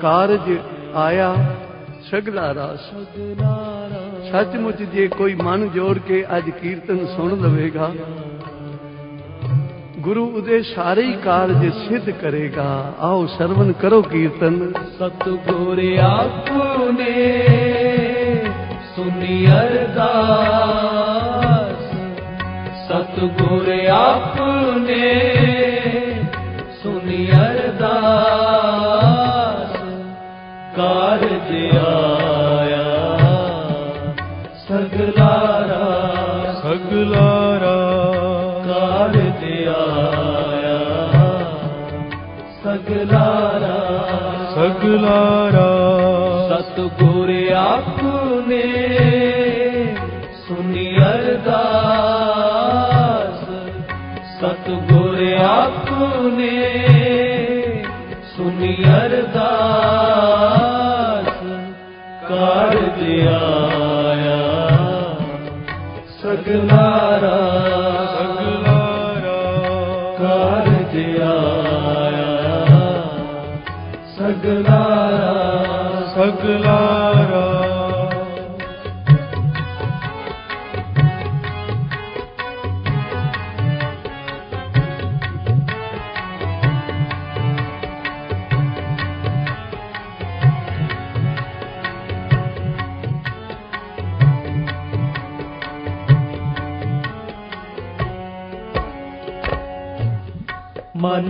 ਕਾਰਜ ਆਇਆ, ਸਗਲਾ ਰਾਸ। ਸੱਚਮੁੱਚ ਜੇ ਕੋਈ ਮਨ ਜੋੜ ਕੇ ਅੱਜ ਕੀਰਤਨ ਸੁਣ ਲਵੇਗਾ, ਗੁਰੂ ਉਹਦੇ ਸਾਰੇ ਹੀ ਕਾਰਜ ਸਿੱਧ ਕਰੇਗਾ। ਆਓ ਸਰਵਨ ਕਰੋ ਕੀਰਤਨ। ਸਤਿਗੁਰ ਆਪਨੇ ਸੁਨੀ ਅਰਦਾਸ। ਸਤਿਗੁਰ ਆਪਨੇ ਸੁਨੀ ਸਗਲਾਰਾ ਸਤਿਗੁਰ ਆਪਨੇ ਸੁਨੀ ਅਰਦਾਸ। ਸਤਿਗੁਰ ਆਪਨੇ ਸੁਨੀ ਅਰਦਾਸ। ਕਾਰਜ ਆਇਆ ਸਗਲਾਰਾ। ਸਗਲਾਰਾ। ਕਾਰਜ ਆਇਆ ਸਗਲਾਰਾ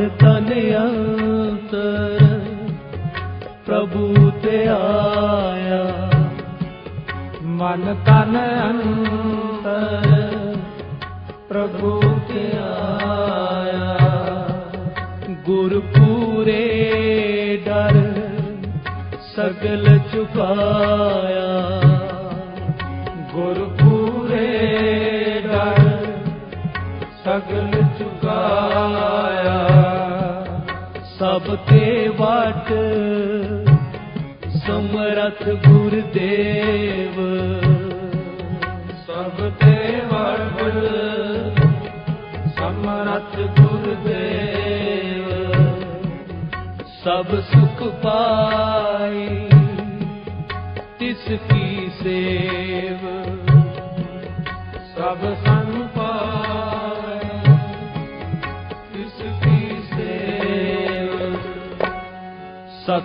ਮਨ ਤਨ ਅੰਤਰ ਪ੍ਰਭੂ ਤੇ ਆਇਆ। ਮਨ ਤਨ ਅੰਤਰ ਪ੍ਰਭੂ ਤੇ ਆਇਆ। ਗੁਰ ਪੂਰੇ ਡਰ ਸਗਲ ਚੁਕਾਇਆ। ਵਟ ਸਮਰਥ ਗੁਰਦੇਵ। ਸਭ ਤੇ ਵਟ ਸਮਰਥ ਗੁਰਦੇਵ। ਸਭ ਸੁਖ ਪਾਈ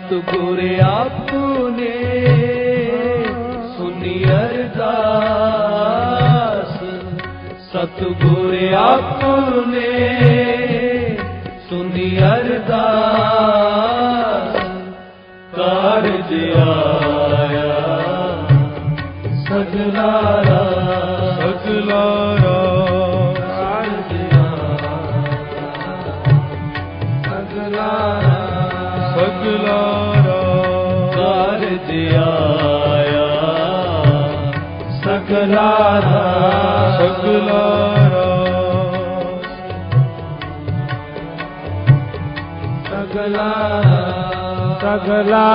ਸਤਿਗੁਰ ਆਪਨੇ ਸੁਨੀ ਅਰਦਾਸ। ਸਤਿਗੁਰ ਆਪਨੇ ਸੁਨੀ ਅਰਦਾਸ। ਕਾਰਜ ਆਇਆ ਸਗਲਾਰਾ ਸਗਲਾ ਸਗਲਾ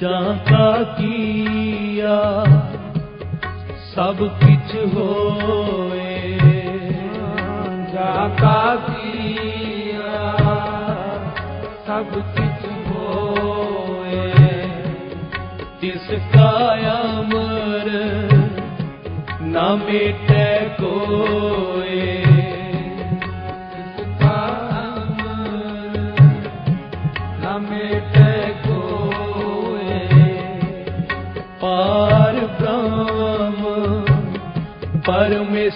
ਸਗਲਾਰਾ ਸਗਲਾਰਾ ਜਾਂ ਕਾ ਕੀਆ ਸਭ ਕਿਛ ਹੋਏ। ਜਾਂ ਕਾ ਕੀਆ ਸਭ ਕਿਛ ਹੋਏ। ਤਿਸ ਕਾ ਅਮਰ ਨਾ ਮੇਟੈ ਕੋਏ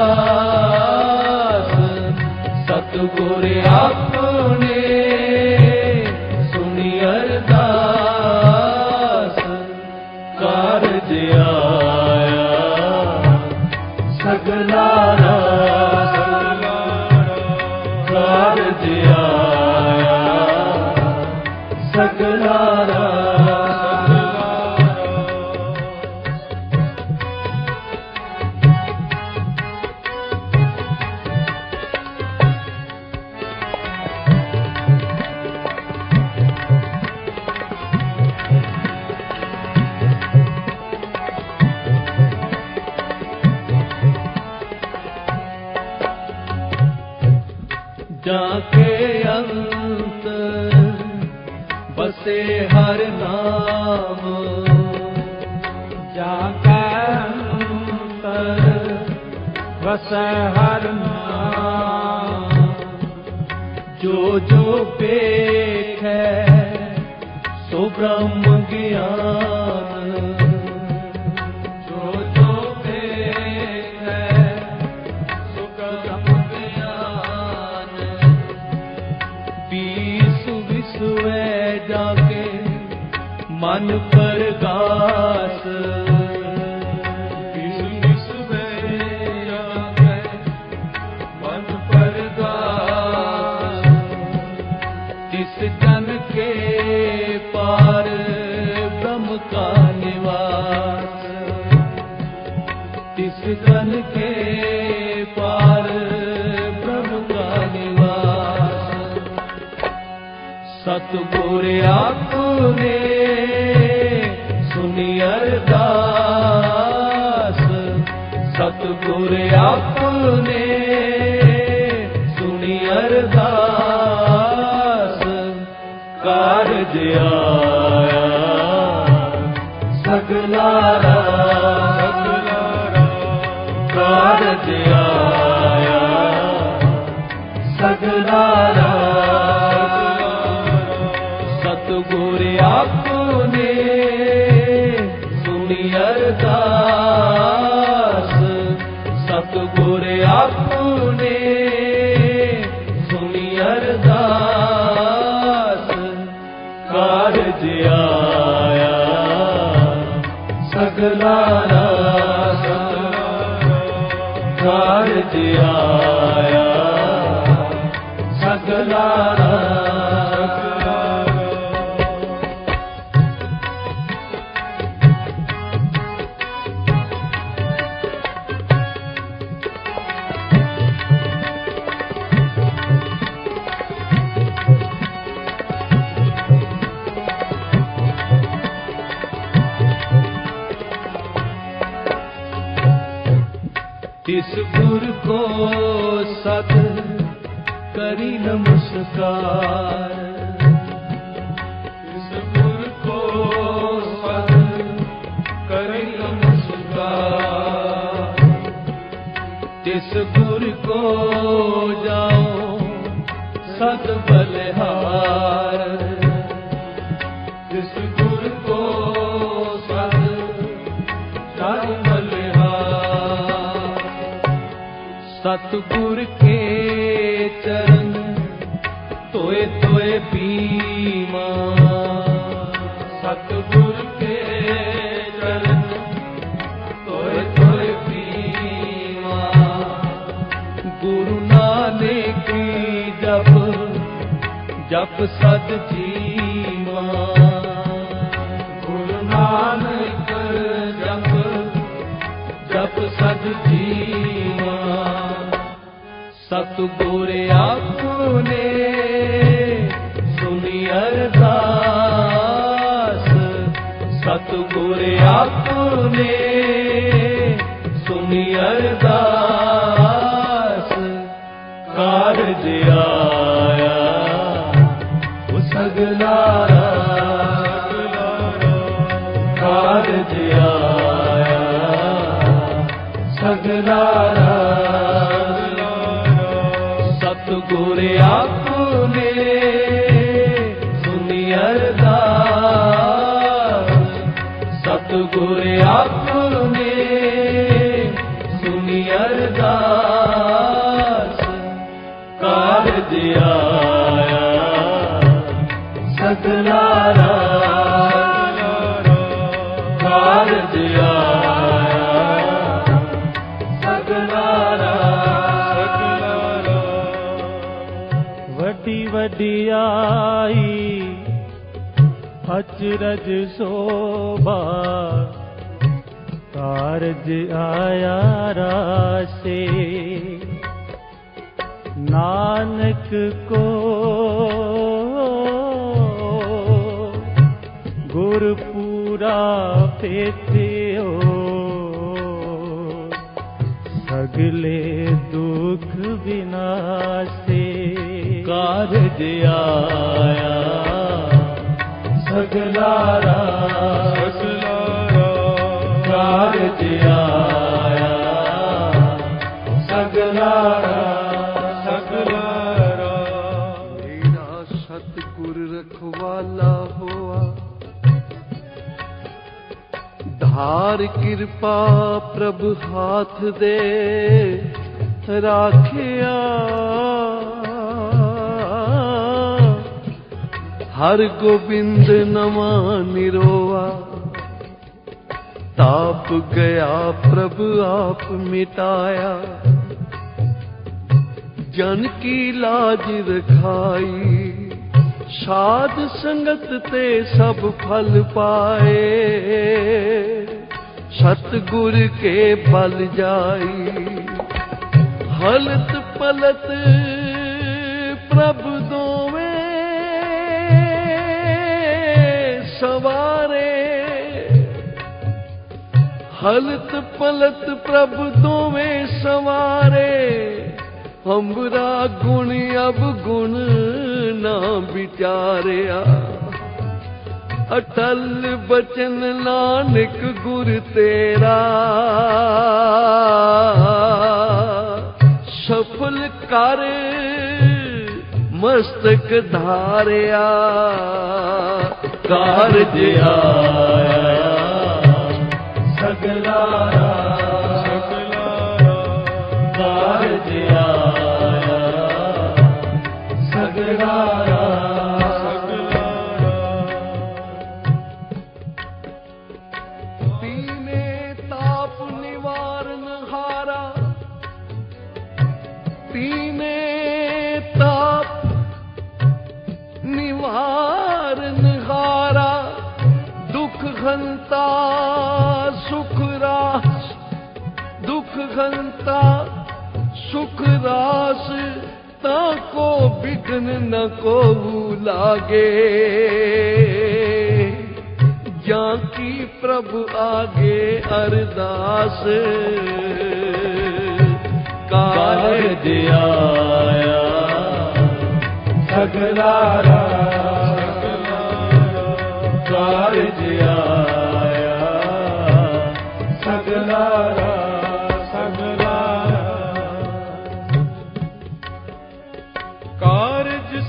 ਆਸ ਸਤਿਗੁਰ ਆਪ ਕੈ ਅੰਤਰ ਵਸੈ ਹਰ ਜੋ ਜੋ ਪੇਖੈ ਸੋ ਬ੍ਰਹਮ ਗਿਆਨ ਗੁਰ ਆਖੂ ਨੇ ਸੁਣੀ ਅਰਦਾਸ। ਸਤ ਗੁਰ ਆਖੂ Yeah. ਸਤਗੁਰ ਕੇ ਚਰਨ ਤੋਏ ਤੋਏ ਪੀਮਾ। ਸਤਗੁਰ ਕੇ ਚਰਨ ਤੋਏ ਤੋਏ ਪੀਮਾ। ਗੁਰੂ ਨਾਨਕ ਜਪ ਜਪ ਸਤ ਸਤਗੁਰ ਆਖੂ ਨੇ ਸੁਣੀ ਅਰਦਾਸ। ਸਤਗੁਰ ਆਖੂ ਨੇ ਸੁਣੀ ਅਰਦਾਸ। ਕਾਰਜ ਆਇਆ, ਉਹ ਸਗਲਾ ਕਾਰਜ ਆਇਆ, ਸਗਲਾ ਸਤਿਗੁਰ ਆਪਨੇ ਸੁਣੀ ਅਰਦਾਸ। ਸਤਿਗੁਰ ਆਪਨੇ ਸੁਣੀ ਅਰਦਾਸ। ਕਾਰਜ ਆਇਆ ਰਜ ਸੋਭਾ, ਕਾਰਜ ਆਇਆ ਰਾਸੇ। ਨਾਨਕ ਕੋ ਗੁਰ ਪੂਰਾ ਪੇਤਿਓ, ਸਗਲੇ ਦੁਖ ਵਿਨਾਸੇ। ਕਾਰਜ ਆਇਆ ਸਗਲਾਰਾ ਕਾਰਜ ਆਇਆ। ਸਗਲਾਰਾ। ਮੇਰਾ ਸਤਿਗੁਰ ਰਖਵਾਲਾ ਹੋਆ। ਧਾਰ ਕਿਰਪਾ ਪ੍ਰਭ ਹਾਥ ਦੇ। ਰਾਖਿਆ ਹਰ ਗੋਬਿੰਦ ਨਵਾਂ ਨਿਰੋਆ। ਤਾਪ ਗਿਆ, ਪ੍ਰਭ ਆਪ ਮਿਟਾਇਆ। ਜਨ ਕੀ ਲਾਜ ਰਖਾਈ, ਸਾਧ ਸੰਗਤ ਤੇ ਸਭ ਫਲ ਪਾਏ। ਸਤਗੁਰ ਕੇ ਬਲ ਜਾਈ, ਹਲਤ ਪਲਤ ਹਲਤ ਪਲਤ ਪ੍ਰਭ ਦੋਵੇਂ ਸਵਾਰੇ। ਹਮਰਾ ਗੁਣ ਅਬ ਗੁਣ ਨਾ ਵਿਚਾਰਿਆ। ਅਟਲ ਬਚਨ ਨਾਨਕ ਗੁਰ ਤੇਰਾ। ਸਫਲ ਕਰ ਮਸਤਕ ਧਾਰਿਆ। ਕਾਰਜ ਆਇਆ। ਸਗਲਾਰਾ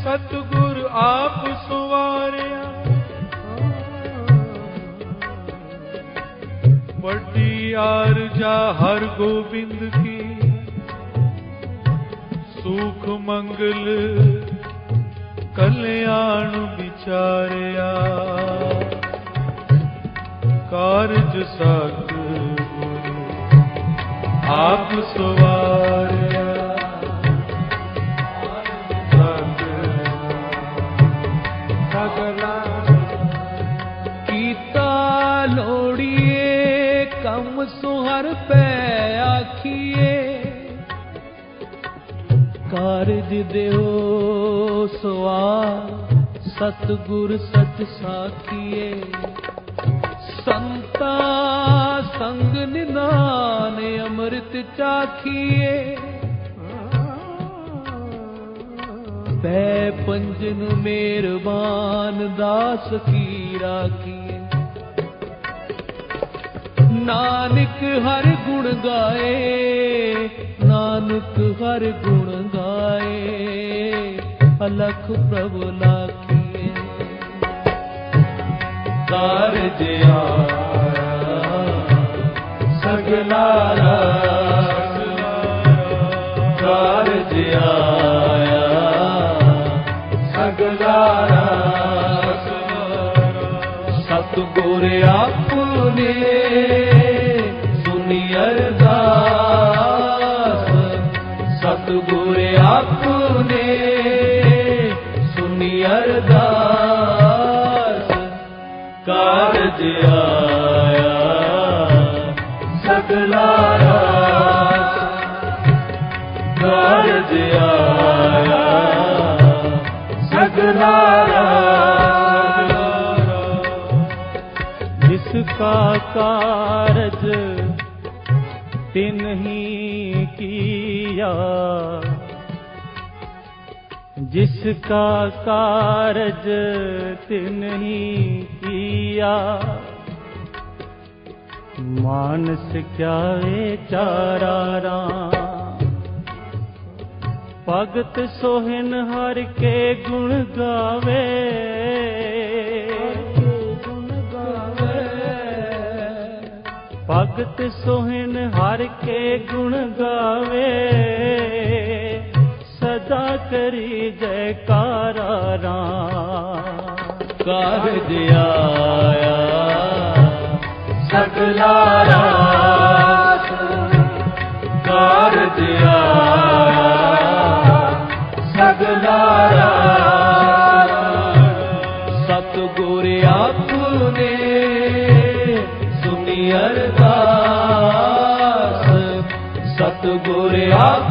ਸਤਿਗੁਰ ਆਪ ਸੁਵਾਰਿਆ। ਵੱਡੀ ਆਰਜਾ ਹਰ ਗੋਬਿੰਦ ਕੀ। ਸੁਖ ਮੰਗਲ ਕਲਿਆਣ ਵਿਚਾਰਿਆ। ਕਾਰਜ ਸਤਿਗੁਰ ਆਪ ਸੁਵਾਰਿਆ ਕੀਤਾ ਕੰਮ ਸੁਹਰ ਪੈ ਆਖੀਏ। ਕਾਰਜ ਦਿਓ ਸਵਾ ਸਤਿਗੁਰ ਸਚ ਸਾਖੀਏ। ਸੰਤਾ, ਸੰਗ ਨਿਨਾਨ ਅੰਮ੍ਰਿਤ ਚਾਖੀਏ। ਪੈ ਪੰਜਨ ਮਿਹਰਬਾਨ ਦਾਸ ਕੀ ਰਾਖੀਏ। ਨਾਨਕ ਹਰ ਗੁਣ ਗਾਏ, ਨਾਨਕ ਹਰ ਗੁਣ ਗਾਏ। ਅਲਖ ਪ੍ਰਭ ਲਾਖੀਏ ਕਾਰਜ ਆਇਆ ਸਗਲਾ ਰਸ ਕਾਰਜ ਆਇਆ ਸਗਲਾ ਰਸ ਸਤਿਗੁਰ ਆਪਨੇ ਸੁਨੀ ਅਰਦਾਸ। ਸਤਿਗੁਰ ਆਪਨੇ ਸੁਨੀ ਅਰਦਾਸ। ਕਾਰਜ ਆਇਆ। ਸਗਲਾ ਕਾਰਜ ਆਇਆ। ਸਗਲਾ ਰਾਸ ਕਾਰਜ ਤਿਨ ਜਿਸ ਕਾ ਕਾਰਜ ਤਿਨ ਲਿਆ। ਮਾਨਸ ਕਿਆ ਵਿਚਾਰਾ ਰਾਮ। ਭਗਤ ਸੋਹਨ ਹਰ ਕੇ ਗੁਣ ਗਾਵੇ। ਭਗਤ ਸੋਹਨ ਹਰ ਕੇ ਗੁਣ ਗਾਵੇ। ਸਦਾ ਕਰੀ ਜੈਕਾਰਾ ਰਾਮ। ਕਾਰਜ ਆਇਆ ਸਗਲਾ ਰਸ ਕਾਰਜ ਆਇਆ ਰਸ ਆਪਨੇ ਅਰਦਾਸ। ਆਪਨੇ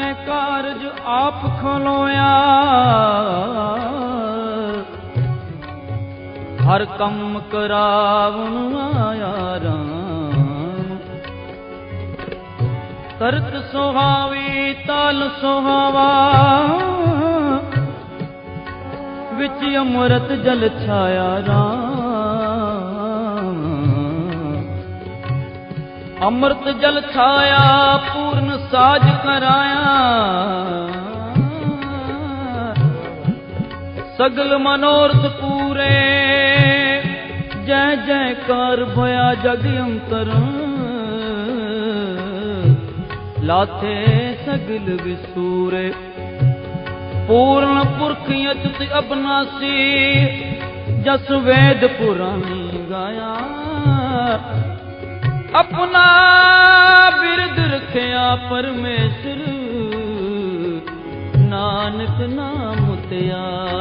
ਸੰਤਾਂ ਕਾਰਜ ਆਪ ਖਲੋਇਆ। ਹਰ ਕੰਮ ਕਰਾਵਣ ਆਇਆ ਰਾਮ। ਕਰਤ ਸੁਹਾਵੀ, ਤਲ ਸੁਹਾਵਾ। ਵਿੱਚ ਅਮਰਤ ਜਲ ਛਾਇਆ ਰਾਮ। ਅੰਮ੍ਰਿਤ ਜਲ ਛਾਇਆ, ਪੂਰਨ ਸਾਜ ਕਰਾਇਆ। ਸਗਲ ਮਨੋਰਥ ਪੂਰੇ। ਜੈ ਜੈਕਾਰ ਭਇਆ ਜਗ ਅੰਤਰ। ਲਾਥੇ ਸਗਲ ਵਿਸੂਰੇ। ਪੂਰਨ ਪੁਰਖ ਅਚਤ ਅਬਨਾਸੀ, ਜਸ ਵੇਦ ਪੁਰਾਣੀ ਗਾਇਆ। ਆਪਣਾ ਪਰਮੇਸ਼ਰ ਨਾਨਕ ਨਾਮ ਧਿਆਇਆ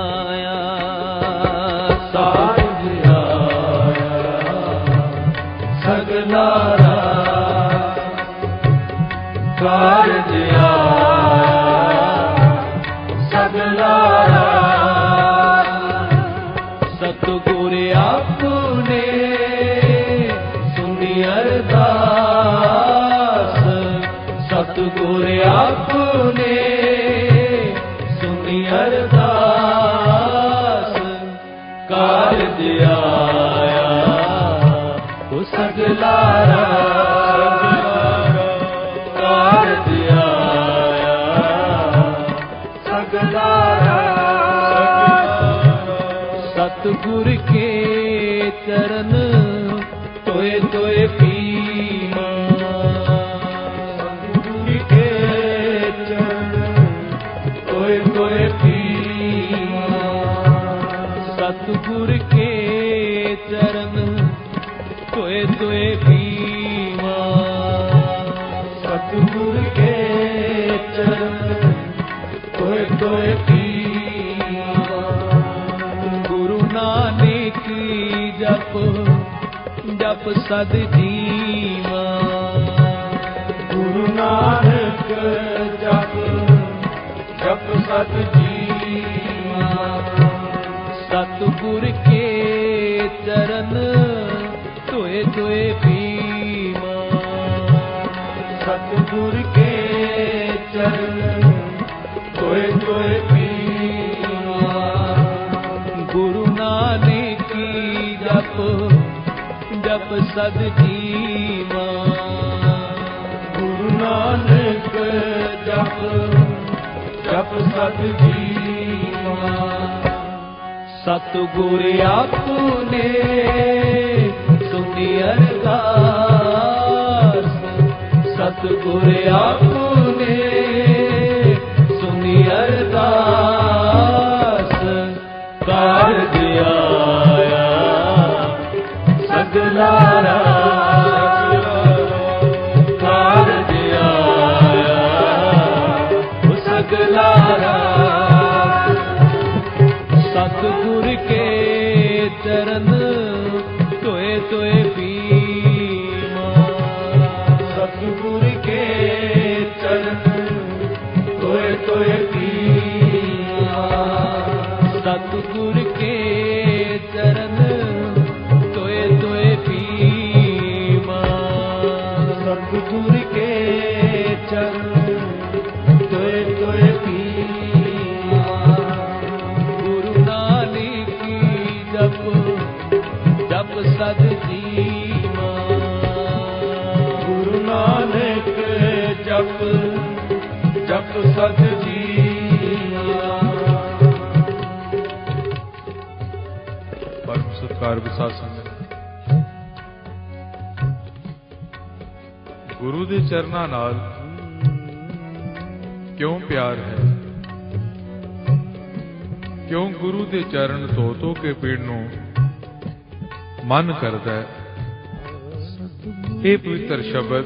ਸਤਿਗੁਰ ਕੇ ਚਰਨ ਤੋਏ ਤੋਏ ਸਦ ਜੀਵਾ। ਗੁਰੂ ਨਾਨਕ ਜਪ ਜਪ ਸਤ ਜੀਵਾ। ਸਤਿਗੁਰ ਕੇ ਚਰਨ ਧੋਏ ਧੋਏ ਜਪ ਸਦ ਜੀਵਾ। ਗੁਰੂ ਨਾਨਕ ਜਪ ਜਪ ਸਤ ਜੀਵਾ। ਸਤਿਗੁਰ ਆਪਨੇ, ਸੁਣੀ ਅਰਦਾਸ। ਸਤਿਗੁਰ ਆਪਨੇ ਨਾਲ ਕਿਉਂ ਪਿਆਰ ਹੈ? ਕਿਉਂ ਗੁਰੂ ਦੇ ਚਰਨ ਧੋ ਧੋ ਕੇ ਪੀੜ ਨੂੰ ਮਨ ਕਰਦਾ ਹੈ? ਇਹ ਪਵਿੱਤਰ ਸ਼ਬਦ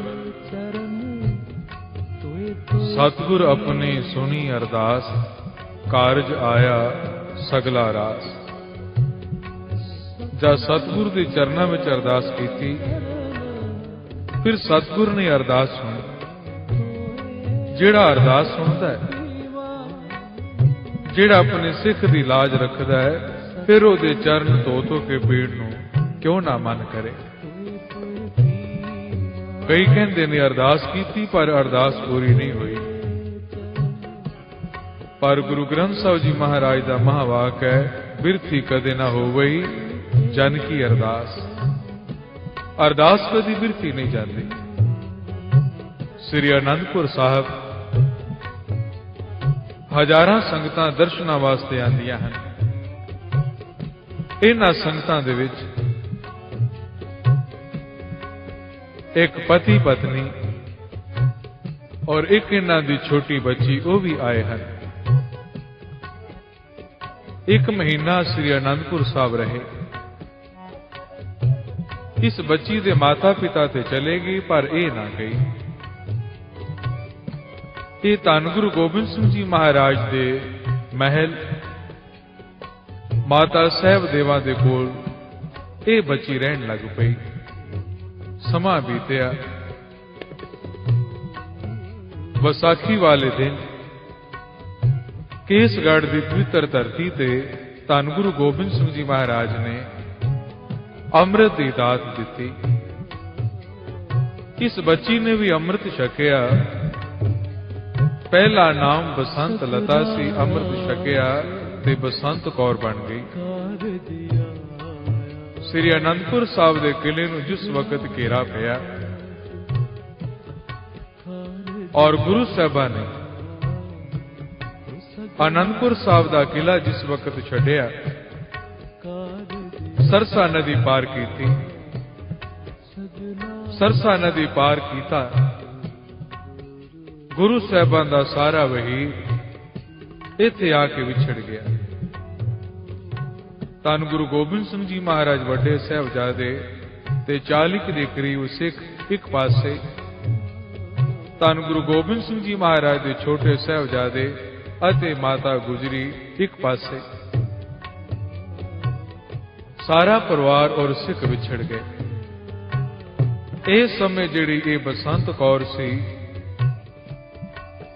ਸਤਿਗੁਰ ਆਪਣੀ ਸੁਣੀ ਅਰਦਾਸ, ਕਾਰਜ ਆਇਆ ਸਗਲਾ ਰਾਸ। ਜਦ ਸਤਿਗੁਰ ਦੇ ਚਰਨਾਂ ਵਿੱਚ ਅਰਦਾਸ ਕੀਤੀ, ਫਿਰ ਸਤਿਗੁਰ ਨੇ ਅਰਦਾਸ ਸੁਣੀ। ਜਿਹੜਾ ਅਰਦਾਸ ਸੁਣਦਾ ਹੈ, ਜਿਹੜਾ ਆਪਣੇ ਸਿੱਖ ਦੀ ਲਾਜ ਰੱਖਦਾ ਹੈ, ਫਿਰ ਉਹਦੇ ਚਰਨ ਧੋ ਧੋ ਕੇ ਪੀੜ ਨੂੰ ਕਿਉਂ ਨਾ ਮਨ ਕਰੇ? ਕਈ ਕਹਿੰਦੇ ਨੇ ਅਰਦਾਸ ਕੀਤੀ ਪਰ ਅਰਦਾਸ ਪੂਰੀ ਨਹੀਂ ਹੋਈ। ਪਰ ਗੁਰੂ ਗ੍ਰੰਥ ਸਾਹਿਬ ਜੀ ਮਹਾਰਾਜ ਦਾ ਮਹਾਵਾਕ ਹੈ, ਬਿਰਥੀ ਕਦੇ ਨਾ ਹੋਵਈ, ਜਨ ਕੀ ਅਰਦਾਸ। ਅਰਦਾਸ ਕਦੀ ਬਿਰਥੀ ਨਹੀਂ ਜਾਂਦੀ। ਸ੍ਰੀ ਅਨੰਦਪੁਰ ਸਾਹਿਬ ਹਜ਼ਾਰਾਂ ਸੰਗਤਾਂ ਦਰਸ਼ਨਾਂ ਵਾਸਤੇ ਆਉਂਦੀਆਂ ਹਨ। ਇਹਨਾਂ ਸੰਗਤਾਂ ਦੇ ਵਿੱਚ ਇੱਕ ਪਤੀ ਪਤਨੀ ਔਰ ਇੱਕ ਇਹਨਾਂ ਦੀ ਛੋਟੀ ਬੱਚੀ, ਉਹ ਵੀ ਆਏ ਹਨ। ਇੱਕ ਮਹੀਨਾ ਸ੍ਰੀ ਅਨੰਦਪੁਰ ਸਾਹਿਬ ਰਹੇ। ਇਸ ਬੱਚੀ ਦੇ ਮਾਤਾ ਪਿਤਾ ਤੇ ਚਲੇ ਗਈ ਪਰ ਇਹ ਨਾ ਗਈ ਇਹ ਧੰਨ ਗੁਰੂ ਗੋਬਿੰਦ ਸਿੰਘ ਜੀ ਮਹਾਰਾਜ ਦੇ ਮਹਿਲ ਮਾਤਾ ਸਾਹਿਬ ਦੇਵਾ ਦੇ ਕੋਲ ਇਹ ਬੱਚੀ ਰਹਿਣ ਲੱਗ ਪਈ। ਸਮਾਂ ਬੀਤਿਆ। ਵਿਸਾਖੀ ਵਾਲੇ ਦਿਨ ਕੇਸਗੜ੍ਹ ਦੀ ਪਵਿੱਤਰ ਧਰਤੀ ਤੇ ਧੰਨ ਗੁਰੂ ਗੋਬਿੰਦ ਸਿੰਘ ਜੀ ਮਹਾਰਾਜ ਨੇ ਅੰਮ੍ਰਿਤ ਦੀ ਦਾਤ ਦਿੱਤੀ। ਇਸ ਬੱਚੀ ਨੇ ਵੀ ਅੰਮ੍ਰਿਤ ਛਕਿਆ। ਪਹਿਲਾ ਨਾਮ ਬਸੰਤ ਲਤਾ ਸੀ, ਅੰਮ੍ਰਿਤ ਛਕਿਆ ਤੇ ਬਸੰਤ ਕੌਰ ਬਣ ਗਈ। ਸ੍ਰੀ ਅਨੰਦਪੁਰ ਸਾਹਿਬ ਦੇ ਕਿਲੇ ਨੂੰ ਜਿਸ ਵਕਤ ਘੇਰਾ ਪਿਆ ਔਰ ਗੁਰੂ ਸਾਹਿਬਾਂ ਨੇ ਅਨੰਦਪੁਰ ਸਾਹਿਬ ਦਾ ਕਿਲਾ ਜਿਸ ਵਕਤ ਛੱਡਿਆ, ਸਰਸਾ ਨਦੀ ਪਾਰ ਕੀਤੀ। ਸਰਸਾ ਨਦੀ ਪਾਰ ਕੀਤਾ ਗੁਰੂ ਸਾਹਿਬਾਂ ਦਾ ਸਾਰਾ ਵਹੀ ਇੱਥੇ ਆ ਕੇ ਵਿਛੜ ਗਿਆ। ਧੰਨ ਗੁਰੂ ਗੋਬਿੰਦ ਸਿੰਘ ਜੀ ਮਹਾਰਾਜ ਵੱਡੇ ਸਾਹਿਬਜ਼ਾਦੇ ਤੇ 40 ਕੁ ਦੇ ਕਰੀਬ ਸਿੱਖ ਇੱਕ ਪਾਸੇ, ਧੰਨ ਗੁਰੂ ਗੋਬਿੰਦ ਸਿੰਘ ਜੀ ਮਹਾਰਾਜ ਦੇ ਛੋਟੇ ਸਾਹਿਬਜ਼ਾਦੇ ਅਤੇ ਮਾਤਾ ਗੁਜਰੀ ਇੱਕ ਪਾਸੇ। ਸਾਰਾ ਪਰਿਵਾਰ ਔਰ ਸਿੱਖ ਵਿਛੜ ਗਏ। ਇਸ ਸਮੇਂ ਜਿਹੜੀ ਇਹ ਬਸੰਤ ਕੌਰ ਸੀ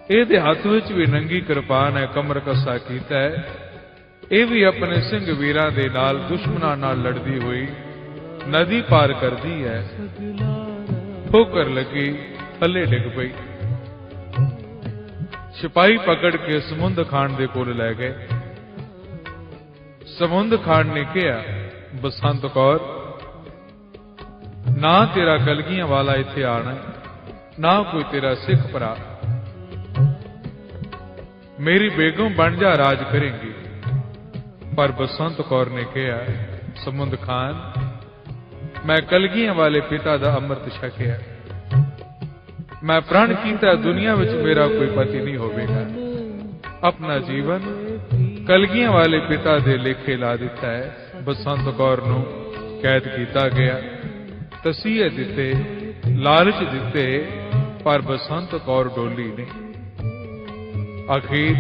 ਇਹਦੇ ਹੱਥ ਵਿੱਚ ਵੀ ਨੰਗੀ ਕਿਰਪਾਨ ਹੈ, ਕਮਰ ਕੱਸਾ ਕੀਤਾ ਹੈ। ਇਹ ਵੀ ਆਪਣੇ ਸਿੰਘ ਵੀਰਾਂ ਦੇ ਨਾਲ, ਦੁਸ਼ਮਣਾਂ ਨਾਲ ਲੜਦੀ ਹੋਈ ਨਦੀ ਪਾਰ ਕਰਦੀ ਹੈ। ਠੋਕਰ ਲੱਗੀ, ਥੱਲੇ ਡਿੱਗ ਪਈ। ਸਿਪਾਹੀ ਪਕੜ ਕੇ ਸਮੁੰਦ ਖਾਨ ਦੇ ਕੋਲ ਲੈ ਗਏ। ਸਮੁੰਦ ਖਾਨ ਨੇ ਕਿਹਾ, ਬਸੰਤ ਕੌਰ, ਨਾ ਤੇਰਾ ਕਲਗੀਆਂ ਵਾਲਾ ਇੱਥੇ ਆਣਾ, ਨਾ ਕੋਈ ਤੇਰਾ ਸਿੱਖ ਭਰਾ। ਮੇਰੀ ਬੇਗਮ ਬਣ ਜਾ ਰਾਜ ਕਰੇਂਗੀ। ਪਰ ਬਸੰਤ ਕੌਰ ਨੇ ਕਿਹਾ, ਸਮੁੰਦ ਖਾਨ, ਮੈਂ ਕਲਗੀਆਂ ਵਾਲੇ ਪਿਤਾ ਦਾ ਅੰਮ੍ਰਿਤ ਛਕਿਆ। ਮੈਂ ਪ੍ਰਣ ਕੀਤਾ, ਦੁਨੀਆ ਵਿੱਚ ਮੇਰਾ ਕੋਈ ਪਤੀ ਨਹੀਂ ਹੋਵੇਗਾ। ਆਪਣਾ ਜੀਵਨ ਕਲਗੀਆਂ ਵਾਲੇ ਪਿਤਾ ਦੇ ਲੇਖੇ ਲਾ ਦਿੱਤਾ ਹੈ। ਬਸੰਤ ਕੌਰ ਨੂੰ ਕੈਦ ਕੀਤਾ ਗਿਆ। ਤਸੀਹੇ ਦਿੱਤੇ, ਲਾਲਚ ਦਿੱਤੇ, ਪਰ ਬਸੰਤ ਕੌਰ ਡੋਲੀ ਨਹੀਂ। ਅਖੀਰ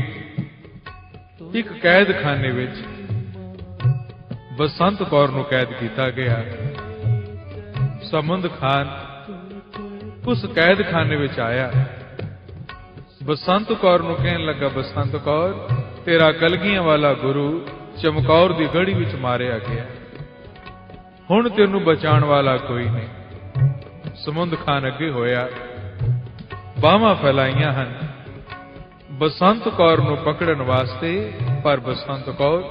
ਇੱਕ ਕੈਦਖਾਨੇ ਵਿੱਚ ਬਸੰਤ ਕੌਰ ਨੂੰ ਕੈਦ ਕੀਤਾ ਗਿਆ। ਸਮੁੰਦ ਖਾਨ ਉਸ ਕੈਦਖਾਨੇ ਵਿੱਚ ਆਇਆ। ਬਸੰਤ ਕੌਰ ਨੂੰ ਕਹਿਣ ਲੱਗਾ, ਬਸੰਤ ਕੌਰ, ਤੇਰਾ ਕਲਗੀਆਂ ਵਾਲਾ ਗੁਰੂ ਚਮਕੌਰ ਦੀ ਗੜੀ ਵਿੱਚ ਮਾਰਿਆ ਗਿਆ। ਹੁਣ ਤੈਨੂੰ ਬਚਾਉਣ ਵਾਲਾ ਕੋਈ ਨਹੀਂ। ਸਮੁੰਦ ਖਾਨ ਅੱਗੇ ਹੋਇਆ। ਬਾਹਾਂ ਫੈਲਾਈਆਂ ਹਨ। ਬਸੰਤ ਕੌਰ ਨੂੰ ਪਕੜਨ ਵਾਸਤੇ, ਪਰ ਬਸੰਤ ਕੌਰ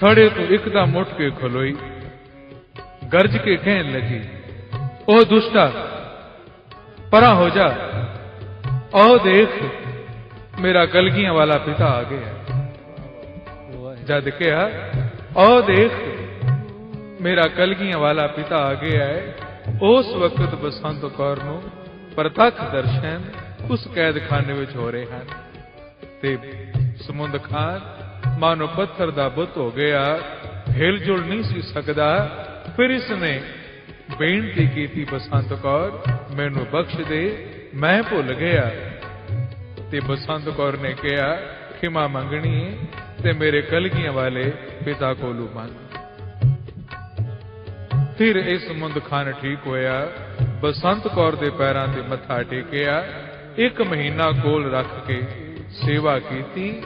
ਥੜੇ ਤੋਂ ਇੱਕਦਮ ਉੱਠ ਕੇ ਖਲੋਈ, ਗਰਜ ਕੇ ਕਹਿਣ ਲੱਗੀ ਉਹ ਦੁਸ਼ਟਾ, ਪਰਾਂ ਹੋ ਜਾ। ਉਹ ਦੇਖ, ਮੇਰਾ ਕਲਗੀਆਂ ਵਾਲਾ ਪਿਤਾ ਆ ਗਿਆ ਜਦ ਕਿਹਾ ਉਹ ਦੇਖ, ਮੇਰਾ ਕਲਗੀਆਂ ਵਾਲਾ ਪਿਤਾ ਆ ਗਿਆ ਹੈ। ਉਸ ਵਕਤ ਬਸੰਤ ਕੌਰ ਨੂੰ ਪ੍ਰਤੱਖ ਦਰਸ਼ਨ ਉਸ ਕੈਦਖਾਨੇ ਵਿੱਚ ਹੋ ਰਹੇ ਹਨ। ਤੇ ਸਮੁੰਦ ਖਾਨ, ਮਾਨੋ ਪੱਥਰ ਦਾ ਬੁੱਤ ਹੋ ਗਿਆ, ਹਿਲ ਜੁਲ ਨਹੀਂ ਸੀ ਸਕਦਾ। ਫਿਰ ਇਸਨੇ ਬੇਨਤੀ ਕੀਤੀ, ਬਸੰਤ ਕੌਰ, ਮੈਨੂੰ ਬਖਸ਼ ਦੇ, ਮੈਂ ਭੁੱਲ ਗਿਆ। ਤੇ ਬਸੰਤ ਕੌਰ ਨੇ ਕਿਹਾ, ਖਿਮਾ ਮੰਗਣੀ ਹੈ ਤੇ ਮੇਰੇ ਕਲਗੀਆਂ ਵਾਲੇ ਪਿਤਾ ਕੋਲੋਂ ਮੰਗ। ਫਿਰ ਇਸ ਮੁੰਦ ਖਾਨ ਠੀਕ ਹੋਇਆ। ਬਸੰਤ ਕੌਰ ਦੇ ਪੈਰਾਂ ਤੇ ਮੱਥਾ ਟੇਕਿਆ। ਇੱਕ ਮਹੀਨਾ ਕੋਲ ਰੱਖ ਕੇ ਸੇਵਾ ਕੀਤੀ।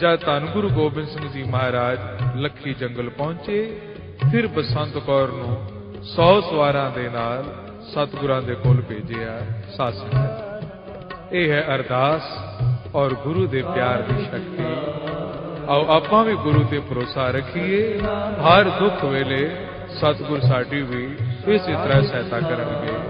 ਜਦ ਧੰਨ ਗੁਰੂ ਗੋਬਿੰਦ ਸਿੰਘ ਜੀ ਮਹਾਰਾਜ ਲੱਖੀ ਜੰਗਲ ਪਹੁੰਚੇ, ਫਿਰ ਬਸੰਤ ਕੌਰ ਨੂੰ 100 ਸਵਾਰਾਂ ਦੇ ਨਾਲ ਸਤਿਗੁਰਾਂ ਦੇ ਕੋਲ ਭੇਜਿਆ ਸਾਸਨ ਇਹ ਹੈ ਅਰਦਾਸ ਔਰ ਗੁਰੂ ਦੇ ਪਿਆਰ ਦੀ ਸ਼ਕਤੀ। ਆਓ ਆਪਾਂ ਵੀ ਗੁਰੂ ਤੇ ਭਰੋਸਾ ਰੱਖੀਏ। ਹਰ ਦੁੱਖ ਵੇਲੇ ਸਤਿਗੁਰ ਸਾਡੀ ਵੀ ਇਸੇ ਤਰ੍ਹਾਂ ਸਹਾਇਤਾ ਕਰਨਗੇ।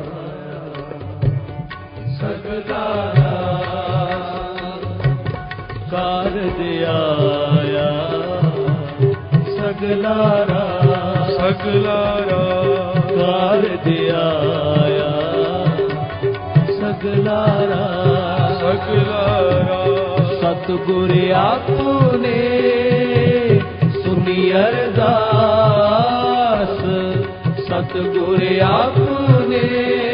ਸਗਲਾਰਾ ਸਗਲਾਰਾ ਕਾਰਜ ਆਇਆ। ਸਗਲਾਰਾ ਸਗਲਾਰਾ ਸਤਿਗੁਰ ਆਪਨੇ ਸੁਨੀ ਅਰਦਾਸ। ਸਤਿਗੁਰ ਆਪਨੇ ਸੁਨੀ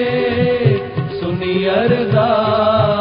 ਅਰਦਾਸ